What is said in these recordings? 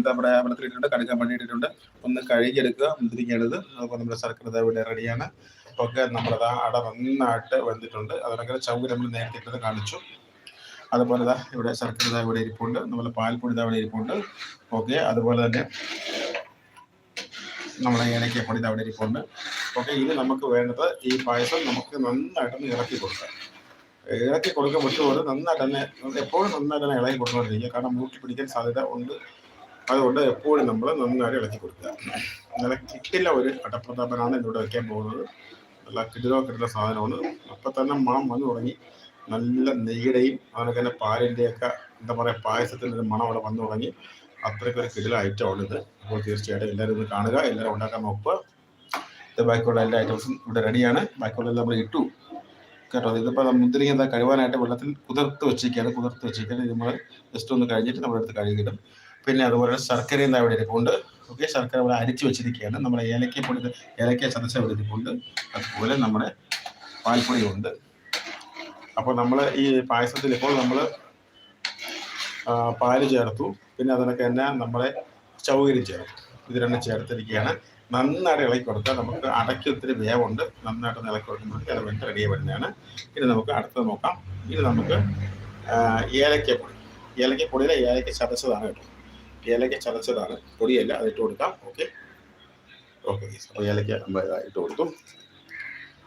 എന്താ പറയുക വെള്ളത്തിലിട്ടുണ്ട് കടുക്കാൻ വേണ്ടി ഇട്ടിട്ടുണ്ട്. ഒന്ന് കഴുകിയെടുക്കുക മുന്തിരിക്കേണ്ടത് അപ്പോൾ നമ്മുടെ ശർക്കര ദാ ഇവിടെ റെഡിയാണ് ഒക്കെ നമ്മളത് അട നന്നായിട്ട് വെന്തിട്ടുണ്ട്. അതിനൊക്കെ ചൗക് നമ്മൾ നേരത്തെ ഇട്ടത് കാണിച്ചു. അതുപോലെ ദാ ഇവിടെ ശർക്കര ദാ ഇവിടെ ഇരിപ്പുണ്ട്. അതുപോലെ പാൽപ്പൊടി ഇവിടെ ഇരിപ്പുണ്ട്. ഓക്കെ അതുപോലെ തന്നെ നമ്മളെ ഏലക്കപ്പൊടി പൊടി അവിടെ ഇരിപ്പുണ്ട്. ഓക്കെ ഇനി നമുക്ക് വേണ്ടത് ഈ പായസം നമുക്ക് നന്നായിട്ടൊന്ന് ഇറക്കി കൊടുക്കാം ഇളക്കി കൊടുക്കാൻ വിട്ടുപോലെ നന്നായിട്ട് തന്നെ എപ്പോഴും നന്നായിട്ട് തന്നെ ഇളകി കൊടുത്തുകൊണ്ടിരിക്കുക കാരണം മൂട്ടി പിടിക്കാൻ സാധ്യത ഉണ്ട്. അതുകൊണ്ട് എപ്പോഴും നമ്മൾ നന്നായിട്ട് ഇളക്കി കൊടുക്കുക. നല്ല കിട്ടില്ല ഒരു അടപ്രതാപനാണ് ഇവിടെ വെക്കാൻ പോകുന്നത്. നല്ല കിടിലോ കിട്ടുന്ന സാധനമാണ്. അപ്പം തന്നെ മണം വന്നു തുടങ്ങി. നല്ല നെയ്യുടെയും അതുപോലെ തന്നെ പാലിന്റെയൊക്കെ എന്താ പറയുക പായസത്തിന്റെ ഒരു മണം അവിടെ വന്നു തുടങ്ങി. അത്രയ്ക്ക് ഒരു കിടില ഐറ്റമാണ് ഇത് അപ്പോൾ തീർച്ചയായിട്ടും എല്ലാവരും ഇത് കാണുക. എല്ലാവരും ഉണ്ടാക്കാൻ നോക്കുക. ഇത് ബാക്കിയുള്ള എല്ലാ ഐറ്റംസും ഇവിടെ റെഡിയാണ് ബാക്കിയുള്ള എല്ലാം നമ്മൾ ഇട്ടു. കേട്ടോ ഇതിപ്പോൾ മുന്തിരിങ്ങ എന്താ കഴിവാനായിട്ട് വെള്ളത്തിൽ കുതിർത്ത് വെച്ചിരിക്കുകയാണ്. കുതിർത്ത് വെച്ചിരിക്കുകയാണ്. ഇത് നമ്മൾ ജസ്റ്റ് ഒന്ന് കഴിഞ്ഞിട്ട് നമ്മളെടുത്ത് കഴുകിയിടും പിന്നെ അതുപോലെ ശർക്കരയും അവിടെ ഇരിപ്പുണ്ട്. ഓക്കെ ശർക്കര ഇവിടെ അരിച്ചു വെച്ചിരിക്കുകയാണ്. നമ്മുടെ ഏലക്ക പൊടി ഏലക്ക ചതച്ച ഇവിടെ ഇരിപ്പുണ്ട്. അതുപോലെ നമ്മുടെ പാൽപ്പൊടിയുണ്ട് അപ്പോൾ നമ്മൾ ഈ പായസത്തിൽ ഇപ്പോൾ നമ്മൾ പാൽ ചേർത്തു. പിന്നെ അതിനൊക്കെ തന്നെ നമ്മളെ ചൗകര്യം ചേർത്തു. ഇത് രണ്ടും ചേർത്തിരിക്കുകയാണ്. നന്നായിട്ട് ഇളക്കി കൊടുത്താൽ നമുക്ക് അടയ്ക്ക് ഒത്തിരി വേവുണ്ട്. നന്നായിട്ട് ഇളക്കി കൊടുക്കുമ്പോൾ അത് റെഡി വരുന്നതാണ്. ഇനി നമുക്ക് അടുത്തത് നോക്കാം. ഇനി നമുക്ക് ഏലക്കപ്പൊടി. ഏലക്കപ്പൊടിയിലെ ഏലക്ക ചതച്ചതാണ് കേട്ടോ. ഏലക്ക ചതച്ചതാണ്. പൊടിയല്ല അത് ഇട്ട് കൊടുക്കാം. ഓക്കെ ഓക്കെ അപ്പോൾ ഏലക്ക നമ്മൾ ഇട്ട് കൊടുത്തു.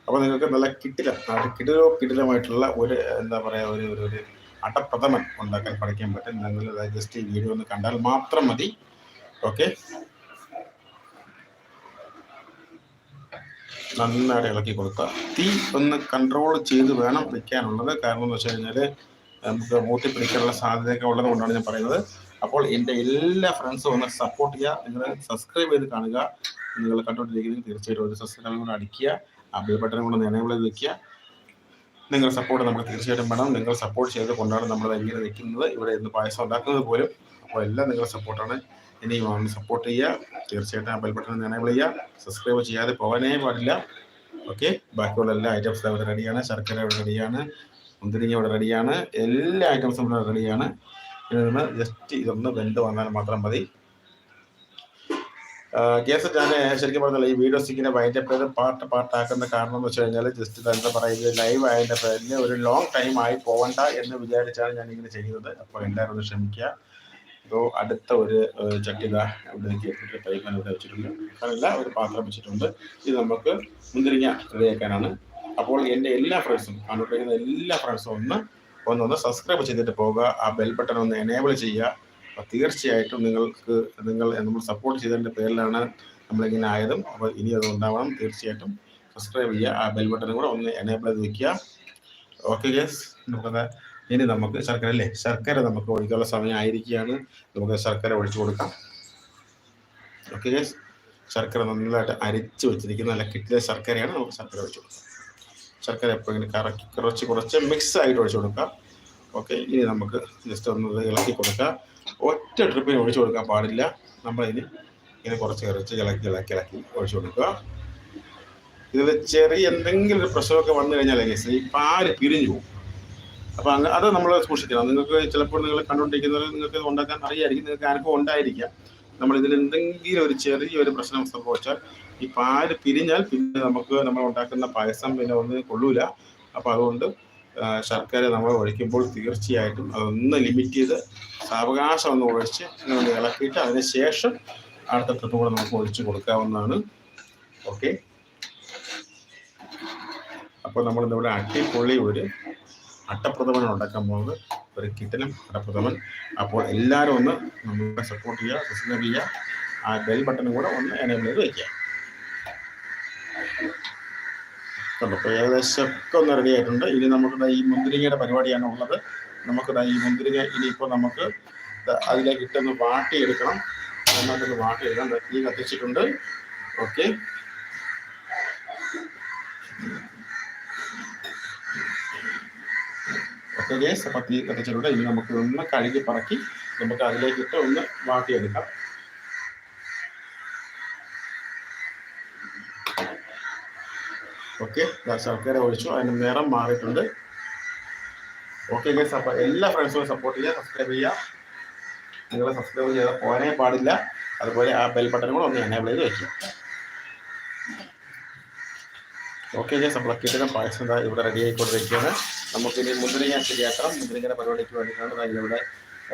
അപ്പോൾ നിങ്ങൾക്ക് നല്ല കിട്ടില കിടിലോ കിടിലമായിട്ടുള്ള ഒരു എന്താ പറയുക ഒരു ഒരു അടപ്രഥമൻ ഉണ്ടാക്കാൻ പഠിക്കാൻ പറ്റും. നിങ്ങൾ ജസ്റ്റ് ഈ വീഡിയോ ഒന്ന് കണ്ടാൽ മാത്രം മതി. ഓക്കെ നന്നായിട്ട് ഇളക്കി കൊടുക്കുക. തീ ഒന്ന് കൺട്രോൾ ചെയ്ത് വേണം വെക്കാനുള്ളത്. കാരണം എന്ന് വെച്ച് കഴിഞ്ഞാൽ നമുക്ക് മൂത്തി പിടിക്കാനുള്ള സാധ്യതയൊക്കെ ഉള്ളത് കൊണ്ടാണ് ഞാൻ പറയുന്നത്. അപ്പോൾ എന്റെ എല്ലാ ഫ്രണ്ട്സും ഒന്ന് സപ്പോർട്ട് ചെയ്യുക. നിങ്ങൾ സബ്സ്ക്രൈബ് ചെയ്ത് കാണുക. നിങ്ങൾ കണ്ടുകൊണ്ടിരിക്കുന്നത് തീർച്ചയായിട്ടും ഒരു സബ്സ്ക്രൈബ് കൂടെ അടിക്കുക. ആ ബെൽ ബട്ടൺ കൂടെ എനേബിൾ ചെയ്ത് വെക്കുക. സപ്പോർട്ട് നമുക്ക് തീർച്ചയായിട്ടും വേണം. നിങ്ങൾ സപ്പോർട്ട് ചെയ്ത് കൊണ്ടാണ് നമ്മൾ ഇങ്ങനെ നിൽക്കുന്നത് ഇവിടെ ഇന്ന് പായസം ഉണ്ടാക്കുന്നത് പോലും അപ്പോൾ എല്ലാം നിങ്ങളുടെ സപ്പോർട്ടാണ് ഇനിയും ഒന്ന് സപ്പോർട്ട് ചെയ്യുക. തീർച്ചയായിട്ടും ആ ബെൽ ബട്ടൺ എനേബിൾ ചെയ്യുക സബ്സ്ക്രൈബ് ചെയ്യാതെ പോകാനേ പാടില്ല. ഓക്കെ ബാക്കിയുള്ള എല്ലാ ഐറ്റംസ് അവിടെ റെഡിയാണ് ശർക്കര അവിടെ റെഡിയാണ് മുന്തിരിങ്ങ ഇവിടെ റെഡിയാണ് എല്ലാ ഐറ്റംസും ഇവിടെ റെഡിയാണ് ഇതൊന്ന് ജസ്റ്റ് ഇതൊന്ന് വെന്ത് വന്നാൽ മാത്രം മതി. കേസ് ഞാൻ ശരിക്കും പറഞ്ഞാൽ ഈ വീഡിയോ ഇങ്ങനെ വൈന്റെ പേര് പാട്ട് പാട്ടാക്കുന്ന കാരണം എന്ന് വെച്ച് കഴിഞ്ഞാൽ ജസ്റ്റ് എന്താ പറയുക ലൈവ് ആയതിന്റെ പേരിൽ ഒരു ലോങ് ടൈം ആയി പോകണ്ട എന്ന് വിചാരിച്ചാണ് ഞാൻ ഇങ്ങനെ ചെയ്യുന്നത്. അപ്പോൾ എല്ലാവരും ഒന്ന് ക്ഷമിക്കുക. അപ്പോൾ അടുത്ത ഒരു ചട്ടിത ഇവിടെ ഇട്ടിട്ട് പൈക്കാൻ ഇവിടെ വെച്ചിട്ടുണ്ട്. അതല്ല ഒരു പാത്രം വെച്ചിട്ടുണ്ട്. ഇത് നമുക്ക് മുന്തിരിങ്ങ റെഡിയാക്കാനാണ് അപ്പോൾ എന്റെ എല്ലാ ഫ്രണ്ട്സും കണ്ടുകൊണ്ടിരിക്കുന്ന എല്ലാ ഫ്രണ്ട്സും ഒന്ന് ഒന്നൊന്ന് സബ്സ്ക്രൈബ് ചെയ്തിട്ട് പോകുക ആ ബെൽ ബട്ടൺ ഒന്ന് എനേബിൾ ചെയ്യുക. അപ്പോൾ തീർച്ചയായിട്ടും നിങ്ങൾക്ക് നിങ്ങൾ നമ്മൾ സപ്പോർട്ട് ചെയ്തതിന്റെ പേരിലാണ് നമ്മളിങ്ങനെ ആയതും. അപ്പോൾ ഇനി അത് ഉണ്ടാവണം. തീർച്ചയായിട്ടും സബ്സ്ക്രൈബ് ചെയ്യുക. ആ ബെൽ ബട്ടണും കൂടെ ഒന്ന് എനേബിൾ ചെയ്ത് വയ്ക്കുക ഓക്കെ ഗസ് നമുക്കത് ഇനി നമുക്ക് ശർക്കര അല്ലേ? ശർക്കര നമുക്ക് ഒഴിക്കാനുള്ള സമയം ആയിരിക്കുകയാണ്. നമുക്ക് ശർക്കര ഒഴിച്ചു കൊടുക്കാം. ഓക്കെ ഗസ് ശർക്കര നന്നായിട്ട് അരിച്ചു വെച്ചിരിക്കുന്ന നല്ല കിട്ടിയ ശർക്കരയാണ് നമുക്ക് ശർക്കര ഒഴിച്ചു കൊടുക്കാം. ശർക്കര ഇങ്ങനെ കറക്കി കുറച്ച് കുറച്ച് മിക്സ് ആയിട്ട് ഒഴിച്ചു കൊടുക്കാം. ഓക്കെ ഇനി നമുക്ക് ജസ്റ്റ് ഒന്ന് ഇളക്കി കൊടുക്കാം. ഒറ്റ ട്രിപ്പിന് ഒഴിച്ചു കൊടുക്കാൻ പാടില്ല. നമ്മളിനി ഇങ്ങനെ കുറച്ച് ഇറച്ച് ഇളക്കി ഇളക്കി ഇളക്കി ഒഴിച്ചു കൊടുക്കുക. ഇതിൽ ചെറിയ എന്തെങ്കിലും ഒരു പ്രശ്നമൊക്കെ വന്നു കഴിഞ്ഞാൽ ഈ പാൽ പിരിഞ്ഞു പോകും. അപ്പോൾ അങ്ങ് അത് നമ്മൾ സൂക്ഷിക്കണം. നിങ്ങൾക്ക് ചിലപ്പോൾ നിങ്ങൾ കണ്ടുകൊണ്ടിരിക്കുന്നവർ നിങ്ങൾക്ക് ഇത് ഉണ്ടാക്കാൻ അറിയായിരിക്കും. നിങ്ങൾക്ക് ആർക്കും ഉണ്ടായിരിക്കാം. നമ്മൾ എന്തെങ്കിലും ഒരു ചെറിയൊരു പ്രശ്നം സംഭവിച്ചാൽ ഈ പാൽ പിരിഞ്ഞാൽ പിന്നെ നമുക്ക് നമ്മൾ ഉണ്ടാക്കുന്ന പായസം പിന്നെ ഒന്നും കൊള്ളൂല. അപ്പോൾ അതുകൊണ്ട് ശർക്കര നമ്മൾ ഒഴിക്കുമ്പോൾ തീർച്ചയായിട്ടും അതൊന്ന് ലിമിറ്റ് ചെയ്ത് സാവകാശം ഒന്ന് ഒഴിച്ച് ഇങ്ങനെ ഇളക്കിയിട്ട് അതിന് ശേഷം അടുത്ത ട്രിപ്പ് കൂടെ നമുക്ക് ഒഴിച്ചു കൊടുക്കാവുന്നതാണ്. ഓക്കെ അപ്പോൾ നമ്മൾ ഇവിടെ അട്ടിപ്പൊള്ളി ഒരു അട്ടപ്രഥമൻ ഉണ്ടാക്കാൻ പോകുന്നത്. ഒരു കിട്ടലും അട്ടപ്രഥമൻ. അപ്പോൾ എല്ലാവരും ഒന്ന് നമ്മളെ സപ്പോർട്ട് ചെയ്യുക സബ്സ്ക്രൈബ് ചെയ്യുക. ആ ബെൽ ബട്ടൺ കൂടെ ഒന്ന് എനേബിൾ ചെയ്ത് വയ്ക്കുക കണ്ടോ അപ്പോൾ ഏകദേശം ഒക്കെ ഒന്ന് റെഡി ആയിട്ടുണ്ട്. ഇനി നമുക്ക് ഈ മുന്തിരിങ്ങയുടെ പരിപാടിയാണ് ഉള്ളത്. നമുക്ക് ഈ മുന്തിരിങ്ങ ഇനിയിപ്പോൾ നമുക്ക് അതിലേക്ക് ഇട്ടൊന്ന് വാട്ടിയെടുക്കണം. നന്നായിട്ടൊന്ന് വാട്ടിയെടുക്കാം. തീ കത്തിച്ചിട്ടുണ്ട്. ഓക്കെ. ഓക്കെ ഗേസ് അപ്പോൾ തീ കത്തിച്ചിട്ടുണ്ട്. ഇനി നമുക്ക് ഒന്ന് കഴുകി പറക്കി നമുക്ക് അതിലേക്ക് ഇട്ട് ഒന്ന് വാട്ടിയെടുക്കാം. ഓക്കെ ശർക്കര ഒഴിച്ചു അതിന് നിറം മാറിയിട്ടുണ്ട് ഓക്കെ ഗൈസ് അപ്പോൾ എല്ലാ ഫ്രണ്ട്സും സപ്പോർട്ട് ചെയ്യുക സബ്സ്ക്രൈബ് ചെയ്യുക നിങ്ങൾ സബ്സ്ക്രൈബ് ചെയ്താൽ പോകാനേ പാടില്ല. അതുപോലെ ആ ബെൽ ബട്ടൺ കൂടെ ഒന്ന് എനേബിൾ ചെയ്ത് വെക്കുക ഓക്കെ ഗൈസ് അപ്പോൾ കിട്ടുന്ന പായസം ഇവിടെ റെഡി ആയിക്കൊണ്ടിരിക്കുകയാണ്. നമുക്കിനി മുന്തിരിങ്ങ ശരിയാക്കണം മുന്തിരിങ്ങയുടെ പരിപാടിക്ക് വേണ്ടിയിട്ടാണ് ഞാൻ ഇവിടെ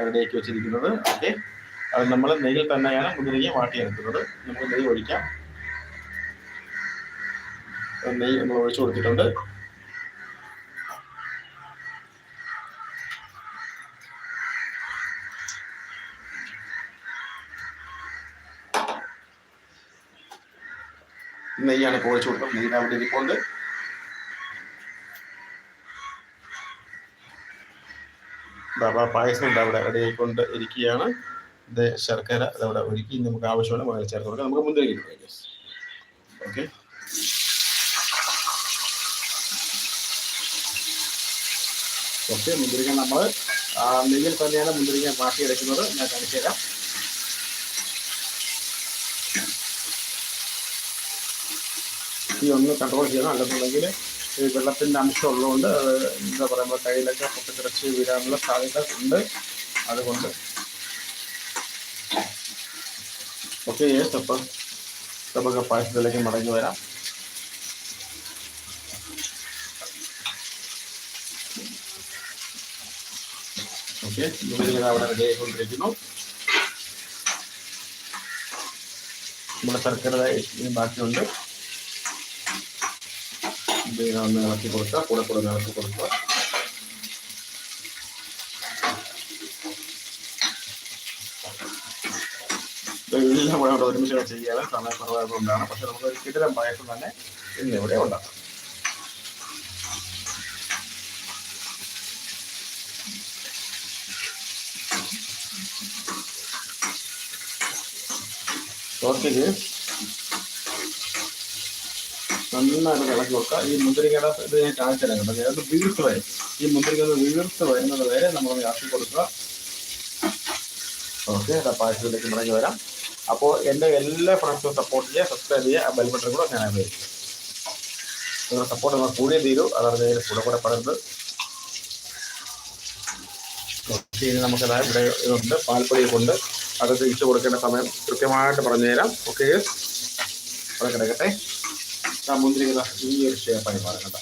റെഡി ആക്കി വെച്ചിരിക്കുന്നത്. ഓക്കെ അത് നമ്മൾ നെയ്യിൽ തന്നെയാണ് മുന്തിരിങ്ങ വാട്ടിയെടുക്കുന്നത്. നമുക്ക് നെയ്യ് ഒഴിക്കാം. നെയ്യ് നമ്മൾ ഒഴിച്ചു കൊടുത്തിട്ടുണ്ട്. നെയ്യാണ് ഇപ്പോൾ ഒഴിച്ചു കൊടുക്കുന്നത് നെയ്യ് അവിടെ ഇരിപ്പുണ്ട്. പായസം ഉണ്ട് അവിടെ റെഡി ആയിക്കൊണ്ട് ഇരിക്കുകയാണ്. ഇത് ശർക്കര അതവിടെ ഒരുക്കി. നമുക്ക് ആവശ്യമുള്ള മുതൽ ചേർത്ത് കൊടുക്കാം. നമുക്ക് മുന്തിരി ഓക്കെ ഓക്കെ മുന്തിരിങ്ങ നമ്മൾ നെയ്യിൽ തന്നെയാണ് മുന്തിരിങ്ങ മാറ്റിയെടുക്കുന്നത്. ഞാൻ കാണിച്ചു തരാം. ഈ ഒന്ന് കൺട്രോൾ ചെയ്യണം. അല്ലെന്നുണ്ടെങ്കിൽ ഈ വെള്ളത്തിന്റെ അംശം ഉള്ളതുകൊണ്ട് എന്താ പറയുമ്പോൾ കയ്യിലൊക്കെ പൊട്ടിത്തിറച്ച് വീഴാനുള്ള സാധ്യത ഉണ്ട്. അതുകൊണ്ട്. ഓക്കെ അപ്പം നമുക്ക് പായസത്തിലേക്ക് മടങ്ങി വരാം. ഓക്കെ ഇവിടെ അവിടെ റെഡി ആയിക്കൊണ്ടിരിക്കുന്നു. നമ്മുടെ ശർക്കര ബാക്കിയുണ്ട്. ഇതിനെ ഒന്ന് ഇളക്കി കൊടുക്കുക. കൂടെ കൂടെ ഇളക്കി കൊടുക്കുക. എല്ലാം കൂടെ അവിടെ ഒരുമിച്ച് സമയക്കുറവായതുകൊണ്ടാണ്. പക്ഷെ നമുക്ക് ഒരു കിടിലം പായസം തന്നെ ഇന്ന് ഇവിടെ ഉണ്ടാക്കാം. ഓക്കെ നന്നായിട്ട് ഇളക്കി വെക്കുക. ഈ മുന്തിരിക്കയുടെ ഇത് ഞാൻ കാണിച്ചു തരാം കേട്ടോ. അതായത് വീർത്ത് വരും ഈ മുന്തിരിക്ക വീർത്ത് വരുന്നത് വരെ നമ്മൾ ഇളക്കി കൊടുക്കുക. ഓക്കെ പായസത്തിലേക്ക് മടങ്ങി വരാം. അപ്പോൾ എന്റെ എല്ലാ ഫ്രണ്ട്സും സപ്പോർട്ട് ചെയ്യുക സബ്സ്ക്രൈബ് ചെയ്യുക ആ ബെൽ ബട്ടൺ കൂടെ ഞാൻ ഉപയോഗിക്കും നിങ്ങളുടെ സപ്പോർട്ട് നിങ്ങൾ കൂടിയേ തീരൂ. അതാണ് ഞാൻ കൂടെ കൂടെ പറയുന്നത് ഓക്കെ ഇനി നമുക്കത് ഇവിടെ ഇതുണ്ട്. പാൽപ്പൊടിയൊക്കെ കൊണ്ട് അത് തിരിച്ചു കൊടുക്കേണ്ട സമയം കൃത്യമായിട്ട് പറഞ്ഞു തരാം ഓക്കെ അവിടെ കിടക്കട്ടെ ആ മുന്തിരിക്കുന്ന ഈ ഒരു ഷേപ്പായി മാറും കേട്ടോ.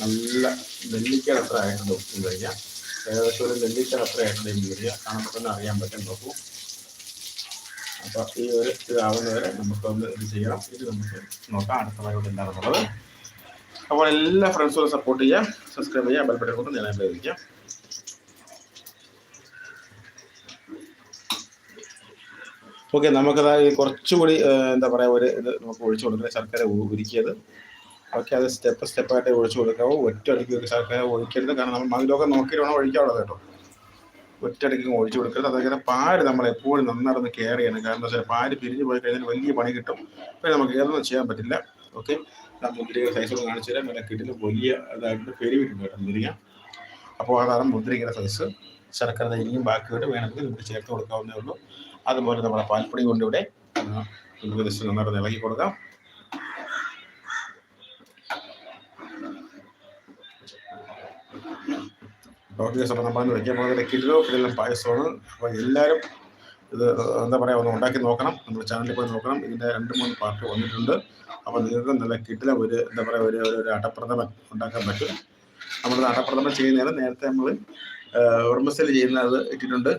നല്ല നെല്ലിക്ക അത്ര ആയിട്ടുണ്ട് ഉപ്പ് കഴിഞ്ഞാൽ ഏകദേശം ഒരു നെല്ലിക്ക അത്ര ആയിട്ടുണ്ട് ഈ മീഡിയ കാണുമ്പോൾ അറിയാൻ പറ്റും നോക്കൂ. അപ്പോൾ ഈ ഒരു ഇതാവുന്നവരെ നമുക്കൊന്ന് ഇത് ചെയ്യണം. ഇത് നമുക്ക് നോക്കാം അടുത്തതായിട്ട് എന്താണെന്നുള്ളത്. അപ്പോൾ എല്ലാ ഫ്രണ്ട്സും സപ്പോർട്ട് ചെയ്യുക സബ്സ്ക്രൈബ് ചെയ്യുക ബെൽബട്ടൺ കൊണ്ട് ഞാൻ ഓക്കെ നമുക്കത് കുറച്ചുകൂടി എന്താ പറയുക ഒരു ഇത് നമുക്ക് ഒഴിച്ചു കൊടുക്കണം ശർക്കര ഉരുക്കിയത്. ഓക്കെ അത് സ്റ്റെപ്പ് സ്റ്റെപ്പായിട്ട് ഒഴിച്ചു കൊടുക്കാവോ. ഒറ്റയടിക്ക് ശർക്കര ഒഴിക്കരുത്. കാരണം നമ്മൾ മതിലൊക്കെ നോക്കിയിട്ട് വേണം ഒഴിക്കാവുള്ളത് കേട്ടോ. ഒറ്റയടിക്ക് ഒഴിച്ചു കൊടുക്കരുത്. അതങ്ങനെ പാൽ നമ്മൾ എപ്പോഴും നന്നായിട്ടൊന്ന് കെയർ ചെയ്യണം. കാരണം എന്താ വെച്ചാൽ പാൽ പിരിഞ്ഞു പോയി കഴിഞ്ഞാൽ വലിയ പണി കിട്ടും. പിന്നെ നമുക്ക് ഏതൊന്നും ചെയ്യാൻ പറ്റില്ല. ഓക്കെ മുന്തിരിക ഒന്ന് കാണിച്ചു തരാം. പിന്നെ കിട്ടുന്ന വലിയ ഇതായിട്ട് പെരുവിട്ടുണ്ട് കേട്ടോ മുന്തിരിക അപ്പോൾ അതാണ് മുന്തിരിങ്ങയുടെ സൈസ് ശർക്കര ഇനിയും ബാക്കിയോട്ട് വേണമെങ്കിൽ നമുക്ക് ചേർത്ത് കൊടുക്കാവുന്നേ ഉള്ളൂ. അതുപോലെ നമ്മുടെ പാൽപ്പൊടി കൊണ്ട് ഇവിടെ നമുക്ക് ജസ്റ്റ് നന്നായിട്ട് കൊടുക്കാം. ഡോക്ടർ അപ്പോൾ നമ്മൾ വയ്ക്കാൻ കിലോ കിലോ പായസമാണ്. അപ്പോൾ എല്ലാവരും ഇത് എന്താ പറയുക ഒന്ന് ഉണ്ടാക്കി നോക്കണം. നമ്മുടെ ചാനലിൽ പോയി നോക്കണം. ഇതിന്റെ രണ്ട് മൂന്ന് പാർട്ട് വന്നിട്ടുണ്ട്. അപ്പോൾ നിങ്ങൾക്ക് നല്ല കിട്ടില ഒരു എന്താ പറയുക ഒരു ഒരു അടപ്രഥമൻ ഉണ്ടാക്കാൻ പറ്റും. നമ്മൾ അടപ്രഥമൻ ചെയ്യുന്നതിന് നേരത്തെ നമ്മൾ ഉറുമസൽ ചെയ്യുന്നത് ഇട്ടിട്ടുണ്ട്.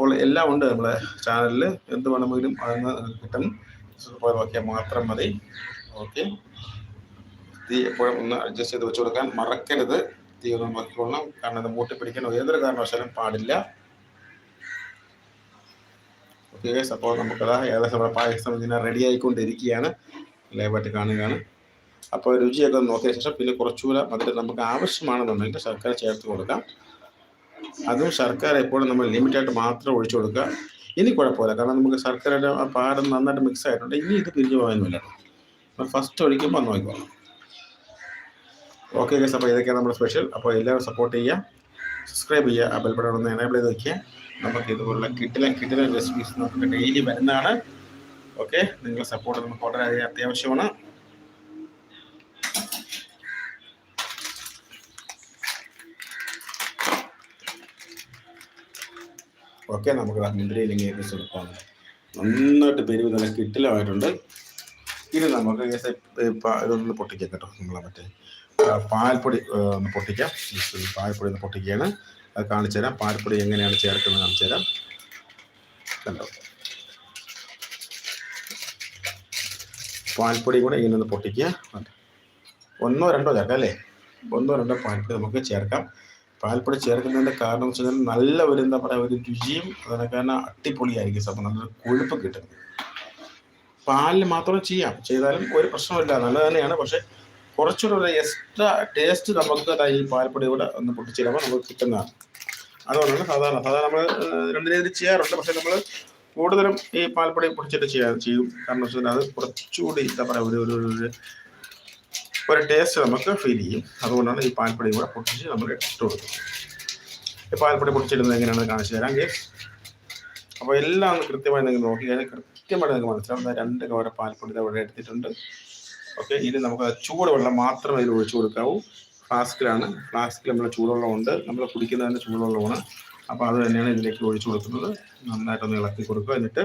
അപ്പോൾ എല്ലാം ഉണ്ട് നമ്മുടെ ചാനലിൽ എന്ത് വേണമെങ്കിലും അതിന് കിട്ടും. പോയി നോക്കിയാൽ മാത്രം മതി. ഓക്കെ. തീ എപ്പോഴും ഒന്ന് അഡ്ജസ്റ്റ് ചെയ്ത് വെച്ച് കൊടുക്കാൻ മറക്കരുത്. തീ ഒന്ന് നോക്കിക്കൊള്ളണം കാരണം ഇത് മൂട്ടി പിടിക്കാൻ ഏതൊരു കാരണവശാലും പാടില്ല. ഓക്കെ അപ്പോൾ നമുക്കത് ഏകദേശം നമ്മുടെ പായസം ഇങ്ങനെ റെഡി ആയിക്കൊണ്ടിരിക്കുകയാണ്. ലൈവായിട്ട് കാണുകയാണ്. അപ്പോൾ രുചിയൊക്കെ നോക്കിയ ശേഷം പിന്നെ കുറച്ചുകൂടെ മധുരം നമുക്ക് ആവശ്യമാണെന്നുണ്ടെങ്കിൽ ശർക്കര ചേർത്ത് കൊടുക്കാം. അതും ശർക്കര എപ്പോഴും നമ്മൾ ലിമിറ്റായിട്ട് മാത്രം ഒഴിച്ചു കൊടുക്കുക. ഇനി കുഴപ്പമില്ല. കാരണം നമുക്ക് ശർക്കരയുടെ ആ പാടം നന്നായിട്ട് മിക്സ് ആയിട്ടുണ്ട്. ഇനി ഇത് പിരിഞ്ഞു പോകാനൊന്നുമില്ല ഫസ്റ്റ് ഒഴിക്കുമ്പോൾ നോക്കിക്കോളാം. ഓക്കെ ഗസ് അപ്പോൾ ഇതൊക്കെയാണ് നമ്മുടെ സ്പെഷ്യൽ അപ്പോൾ എല്ലാവരും സപ്പോർട്ട് ചെയ്യുക. സബ്സ്ക്രൈബ് ചെയ്യുക. ആ ബെൽബട്ടൺ ഒന്ന് എനേബിൾ ചെയ്ത് വയ്ക്കുക നമുക്ക് ഇതുപോലുള്ള കിട്ടില കിട്ടില റെസിപ്പീസ് നമുക്ക് ഡെയിലി വരുന്നതാണ്. ഓക്കെ നിങ്ങളുടെ സപ്പോർട്ട് നമുക്ക് വളരെ അത്യാവശ്യമാണ്. ഓക്കെ നമുക്ക് മുന്തിരി ഇല്ലെങ്കിൽ ഏകദേശം സുഖമാണ് നന്നായിട്ട് പെരുവ് നല്ല കിട്ടിലമായിട്ടുണ്ട് ഇനി നമുക്ക് ഇതൊന്ന് പൊട്ടിക്കാം കേട്ടോ നമ്മളെ മറ്റേ പാൽപ്പൊടി ഒന്ന് പൊട്ടിക്കാം. പാൽപ്പൊടി ഒന്ന് പൊട്ടിക്കുകയാണ്. അത് കാണിച്ചു തരാം. പാൽപ്പൊടി എങ്ങനെയാണ് ചേർക്കുന്നത് കാണിച്ചു തരാം. കണ്ടോ? പാൽപ്പൊടി കൂടെ ഇങ്ങനെ ഒന്ന് പൊട്ടിക്കുക. ഒന്നോ രണ്ടോ ചേർക്കാം അല്ലേ? ഒന്നോ രണ്ടോ പാൽപ്പൊടി നമുക്ക് ചേർക്കാം. പാൽപ്പൊടി ചേർക്കുന്നതിന്റെ കാരണം എന്ന് വെച്ചാൽ നല്ല ഒരു എന്താ പറയുക ഒരു രുചിയും അതിനൊക്കെ കാരണം അടിപൊളിയായിരിക്കും സംഭവം നല്ലൊരു കൊഴുപ്പ് കിട്ടും. പാലിൽ മാത്രം ചെയ്യാം. ചെയ്താലും ഒരു പ്രശ്നമില്ല നല്ലത് തന്നെയാണ്. പക്ഷെ കുറച്ചുകൂടെ എക്സ്ട്രാ ടേസ്റ്റ് നമുക്ക് അതായത് ഈ പാൽപ്പൊടി കൂടെ ഒന്ന് പൊട്ടിച്ചിടുമ്പോൾ നമുക്ക് കിട്ടുന്നതാണ്. അതുകൊണ്ടാണ് സാധാരണ സാധാരണ നമ്മൾ രണ്ട് രീതിയിൽ ചെയ്യാറുണ്ട്. പക്ഷെ നമ്മൾ കൂടുതലും ഈ പാൽപ്പൊടി പൊടിച്ചിട്ട് ചെയ്യാൻ ചെയ്യും. കാരണം വെച്ചാൽ അത് കുറച്ചുകൂടി എന്താ പറയുക ഒരു ഒരു ഒരു ടേസ്റ്റ് നമുക്ക് ഫീൽ ചെയ്യും. അതുകൊണ്ടാണ് ഈ പാൽപ്പൊടി കൂടെ പൊട്ടിച്ച് നമ്മൾ ഇട്ട് കൊടുക്കും ഈ പാൽപ്പൊടി പൊട്ടിച്ചിടുന്നത് എങ്ങനെയാണെന്ന് കാണിച്ചു തരാം. അപ്പോൾ എല്ലാം കൃത്യമായി നിങ്ങൾ നോക്കി കഴിഞ്ഞാൽ കൃത്യമായിട്ട് നിങ്ങൾക്ക് മനസ്സിലാവും രണ്ട് കവര പാൽപ്പൊടി ഇവിടെ എടുത്തിട്ടുണ്ട്. ഓക്കെ ഇനി നമുക്ക് ചൂടുവെള്ളം മാത്രമേ ഇതിൽ ഒഴിച്ചു കൊടുക്കാവൂ. ഫ്ലാസ്കിലാണ്. ഫ്ലാസ്കിൽ നമ്മൾ ചൂടുവെള്ളം ഉണ്ട്. നമ്മൾ കുടിക്കുന്നതിന് ചൂടുവെള്ളമാണ്. അപ്പോൾ അത് തന്നെയാണ് ഇതിലേക്ക് ഒഴിച്ചു കൊടുക്കുന്നത്. നന്നായിട്ടൊന്ന് ഇളക്കി കൊടുക്കുക. എന്നിട്ട്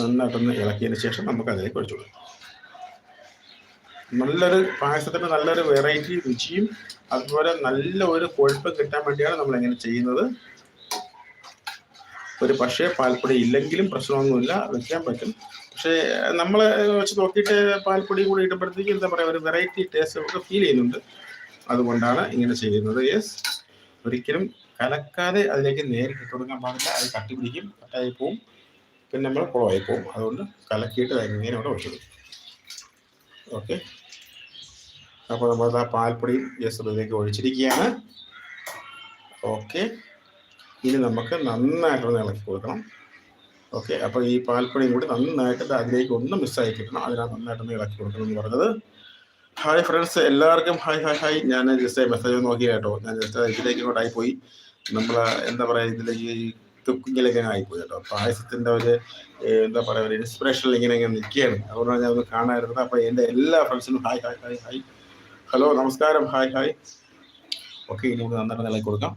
നന്നായിട്ടൊന്ന് ഇളക്കിയതിന് ശേഷം നമുക്ക് അതിലേക്ക് ഒഴിച്ചു കൊടുക്കാം. നല്ലൊരു പായസത്തിന് നല്ലൊരു വെറൈറ്റി രുചിയും അതുപോലെ നല്ല ഒരു കൊഴുപ്പ് കിട്ടാൻ വേണ്ടിയാണ് നമ്മൾ ഇങ്ങനെ ചെയ്യുന്നത്. ഒരു പക്ഷേ പാൽപ്പൊടി ഇല്ലെങ്കിലും പ്രശ്നമൊന്നുമില്ല വെക്കാൻ പറ്റും. പക്ഷേ നമ്മൾ വെച്ച് നോക്കിയിട്ട് പാൽപ്പൊടി കൂടി ഇടുമ്പോഴത്തേക്ക് എന്താ പറയുക ഒരു വെറൈറ്റി ടേസ്റ്റ് ഒക്കെ ഫീൽ ചെയ്യുന്നുണ്ട്. അതുകൊണ്ടാണ് ഇങ്ങനെ ചെയ്യുന്നത്. യെസ് ഒരിക്കലും കലക്കാതെ അതിലേക്ക് നേരിട്ട് കൊടുക്കാൻ പാടില്ല. അത് കട്ടിപിടിക്കും കട്ടായി പോവും. പിന്നെ നമ്മൾ കുളമായി പോകും. അതുകൊണ്ട് കലക്കിയിട്ട് ഇങ്ങനെ അവിടെ വെച്ചത് ഓക്കെ? അപ്പോൾ നമ്മൾ ആ പാൽപ്പൊടിയും ഇതിലേക്ക് ഒഴിച്ചിരിക്കുകയാണ്. ഓക്കെ? ഇനി നമുക്ക് നന്നായിട്ടൊന്ന് ഇളക്കി കൊടുക്കണം. ഓക്കെ? അപ്പോൾ ഈ പാൽപ്പൊടിയും കൂടി നന്നായിട്ട് അതിലേക്ക് ഒന്ന് മിസ്സായി കിട്ടണം. അതിനാണ് നന്നായിട്ടൊന്ന് ഇളക്കി കൊടുക്കണം എന്ന് പറഞ്ഞത്. ഹായ് ഫ്രണ്ട്സ് എല്ലാവർക്കും ഹായ് ഹായ് ഹായ്. ഞാൻ ജസ്റ്റ് മെസ്സേജ് നോക്കിയാട്ടോ ഞാൻ ജസ്റ്റ് ഇതിലേക്ക് ഇങ്ങോട്ടായി പോയി. നമ്മൾ എന്താ പറയുക ഇതിലേക്ക് കുക്കിങ്ങിലേക്ക് ആയിപ്പോയി കേട്ടോ. പായസത്തിന്റെ ഒരു എന്താ പറയുക ഒരു ഇൻസ്പിറേഷൻ ഇങ്ങനെ ഇങ്ങനെ നിൽക്കുകയാണ്. അതുകൊണ്ടാണ് ഞാൻ ഒന്ന് കാണാറുണ്ട് അപ്പോൾ എന്റെ എല്ലാ ഫ്രണ്ട്സിനും hi hi hi hi hello നമസ്കാരം. ഹായ് ഹായ് ഓക്കെ ഇനി നമുക്ക് നന്നായിട്ട് നിലയിൽ കൊടുക്കാം.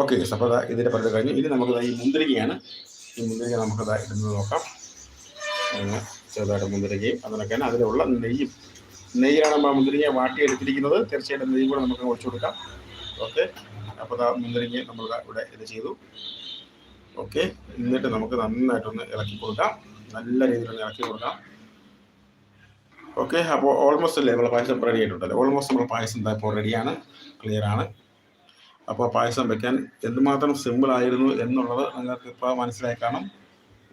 ഓക്കെ അപ്പോൾ ഇതിന്റെ പറഞ്ഞത് കഴിഞ്ഞു. ഇനി നമുക്ക് ഈ മുന്തിരികയാണ് ഈ മുന്തിരിക നമുക്ക് ഇടുന്നത് നോക്കാം. ചെറുതായിട്ട് മുന്തിരികയും അതിനൊക്കെ അതിലുള്ള നെയ്യും. നെയ്യാണ് നമ്മൾ മുന്തിരിങ്ങ വാട്ടി എടുത്തിരിക്കുന്നത് തീർച്ചയായിട്ടും നെയ്യും കൂടെ നമുക്ക് ഒഴിച്ചു കൊടുക്കാം. ഓക്കെ. അപ്പോൾ ആ മുന്തിരിങ്ങ നമ്മൾ ഇവിടെ ഇത് ചെയ്തു. ഓക്കെ. എന്നിട്ട് നമുക്ക് നന്നായിട്ടൊന്ന് ഇളക്കി കൊടുക്കാം. നല്ല രീതിയിലൊന്ന് ഇളക്കി കൊടുക്കാം. ഓക്കെ. അപ്പോൾ ഓൾമോസ്റ്റ് അല്ലേ നമ്മൾ പായസം റെഡി ആയിട്ടുണ്ടല്ലോ? ഓൾമോസ്റ്റ് നമ്മൾ പായസം ഇപ്പോൾ റെഡിയാണ് ക്ലിയർ ആണ്. അപ്പോൾ പായസം വെക്കാൻ എന്തുമാത്രം സിമ്പിൾ ആയിരുന്നു എന്നുള്ളത് നിങ്ങൾക്ക് ഇപ്പോൾ മനസ്സിലായി കാണും.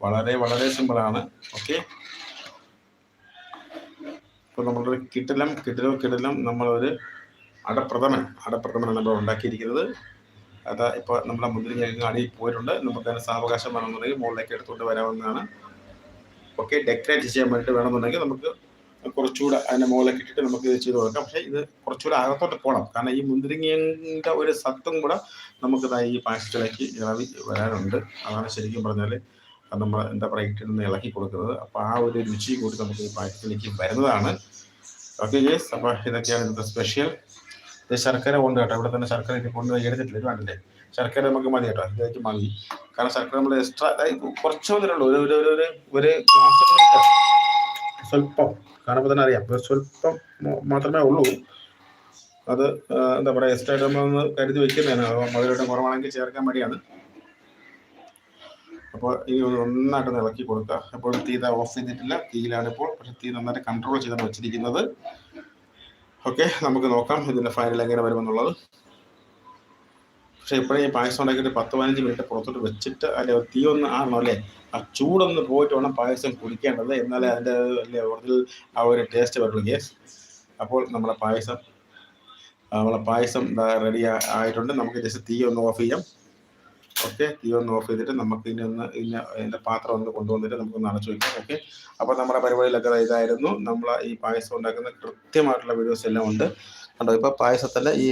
വളരെ വളരെ സിമ്പിളാണ് ഓക്കെ. ഇപ്പോൾ നമ്മളൊരു കിടലം കിടലോ കിടലം നമ്മളൊരു അടപ്രഥമൻ അടപ്രഥമനാണ് നമ്മൾ ഉണ്ടാക്കിയിരിക്കുന്നത്. അത് ഇപ്പോൾ നമ്മുടെ മുന്തിരി ഞങ്ങൾ അടിയിൽ പോയിട്ടുണ്ട്. നമുക്ക് അതിന് സാവകാശം വേണമെന്നുണ്ടെങ്കിൽ മുകളിലേക്ക് എടുത്തുകൊണ്ട് വരാവുന്നതാണ്. ഓക്കെ ഡെക്കറേറ്റ് ചെയ്യാൻ വേണ്ടിയിട്ട് വേണമെന്നുണ്ടെങ്കിൽ നമുക്ക് കുറച്ചുകൂടെ അതിന്റെ മുകളിലേക്ക് ഇട്ടിട്ട് നമുക്ക് ഇത് ചെയ്ത് കൊടുക്കാം. പക്ഷേ ഇത് കുറച്ചുകൂടെ അകത്തോട്ട് പോകണം. കാരണം ഈ മുന്തിരിങ്ങയുടെ ഒരു സത്വം കൂടെ നമുക്ക് ഈ പാക്കറ്റിലേക്ക് ഇളവി വരാനുണ്ട്. അതാണ് ശരിക്കും പറഞ്ഞാൽ അത് നമ്മൾ എന്താ പറയുക നിന്ന് ഇളക്കി കൊടുക്കുന്നത്. അപ്പോൾ ആ ഒരു രുചി കൂടി നമുക്ക് ഈ പായസത്തിലേക്ക് വരുന്നതാണ്. ഓക്കെ ജേസ് അപ്പോൾ ഇതൊക്കെയാണ് ഇന്നത്തെ സ്പെഷ്യൽ ഇത് ശർക്കര കൊണ്ട് കേട്ടോ. ഇവിടെ തന്നെ ശർക്കര ഇത് കൊണ്ട് എടുത്തിട്ടില്ല. ഇത് വേണ്ടല്ലേ ശർക്കര നമുക്ക് മതി കേട്ടോ. ഇതിലേക്ക് മതി. കാരണം ശർക്കര നമ്മൾ എക്സ്ട്രാ കുറച്ച് മുതലുള്ളൂ ഒരു ഒരു ഒരു ഒരു ഗ്ലാസ് സ്വല്പം. കാരണം തന്നെ അറിയാം. സ്വല്പം മാത്രമേ ഉള്ളൂ. അത് എന്താ പറയുക എക്സ്ട്രാ നമ്മളൊന്ന് കരുതി വെക്കുന്നതാണ്. മധുരം കുറവാണെങ്കിൽ ചേർക്കാൻ വേണ്ടിയാണ് അപ്പോൾ ഇനി ഒരു നന്നായിട്ട് ഇളക്കി കൊടുക്കുക. എപ്പോഴും തീ ഓഫ് ചെയ്തിട്ടില്ല. തീയിലാണ് ഇപ്പോൾ. പക്ഷേ തീ നന്നായിട്ട് കൺട്രോൾ ചെയ്താണ് വെച്ചിരിക്കുന്നത്. ഓക്കെ നമുക്ക് നോക്കാം ഇതിന്റെ ഫൈനൽ എങ്ങനെ വരുമെന്നുള്ളത്. പക്ഷേ ഇപ്പോഴേ ഈ പായസം ഉണ്ടാക്കിയിട്ട് പത്ത് പതിനഞ്ച് മിനിറ്റ് പുറത്തോട്ട് വെച്ചിട്ട് അല്ലെ തീ ഒന്ന് ആണോ അല്ലേ? ആ ചൂടൊന്ന് പോയിട്ട് വേണം പായസം കുടിക്കേണ്ടത്. എന്നാലേ അതിന്റെ അല്ലേ ഒറിജിനൽ ആ ഒരു ടേസ്റ്റ് വരുള്ളൂ. ഗ്യാസ് അപ്പോൾ നമ്മുടെ പായസം നമ്മളെ പായസം റെഡി ആയിട്ടുണ്ട്. നമുക്ക് ജസ്റ്റ് തീ ഒന്ന് ഓഫ് ചെയ്യാം. ഓക്കെ? തീ ഒന്ന് ഓഫ് ചെയ്തിട്ട് നമുക്ക് ഇനി ഒന്ന് ഇനി അതിന്റെ പാത്രം ഒന്ന് കൊണ്ടുവന്നിട്ട് നമുക്കൊന്ന് അടച്ചു വയ്ക്കാം ഓക്കെ? അപ്പോൾ നമ്മുടെ പരിപാടിയിലൊക്കെ ഇതായിരുന്നു. നമ്മൾ ഈ പായസം ഉണ്ടാക്കുന്ന കൃത്യമായിട്ടുള്ള വീഡിയോസ് എല്ലാം ഉണ്ട്. കണ്ടോ? ഇപ്പോൾ പായസത്തിൽ ഈ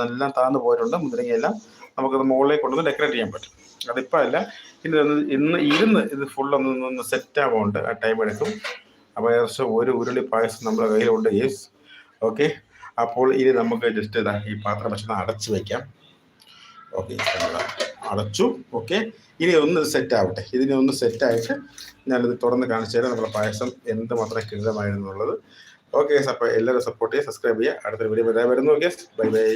നല്ല താന്ന് പോയിട്ടുണ്ട്. മുതിരങ്ങയെല്ലാം നമുക്കത് മുകളിലേക്ക് കൊണ്ടുവന്ന് ഡെക്കറേറ്റ് ചെയ്യാൻ പറ്റും. അതിപ്പോൾ അല്ല ഇനി ഇന്ന് ഇരുന്ന് ഇത് ഒന്ന് സെറ്റ് ആവുന്നുണ്ട് ആ ടൈം എടുക്കും. അപ്പോൾ ഏകദേശം ഒരു ഉരുളി പായസം നമ്മുടെ കയ്യിലുണ്ട് യേസ് ഓക്കെ? അപ്പോൾ ഇനി നമുക്ക് ജസ്റ്റ് ഇതാ ഈ പാത്രം വെച്ച് അടച്ചു വയ്ക്കാം ഓക്കെ അടച്ചു. ഓക്കെ ഇനി ഒന്ന് സെറ്റ് ആവട്ടെ. ഇതിനെ ഒന്ന് സെറ്റ് ആയിട്ട് ഞാനിത് തുറന്ന് കാണിച്ചു തരാം. നമ്മുടെ പായസം എന്ത് മാത്രം കിഴിതമായിരുന്നുള്ളത് ഓക്കെ അപ്പോൾ എല്ലാവരും സപ്പോർട്ട് ചെയ്യുക സബ്സ്ക്രൈബ് ചെയ്യുക. അടുത്തൊരു വീഡിയോ വരാൻ വരുന്നു. Okay bye bye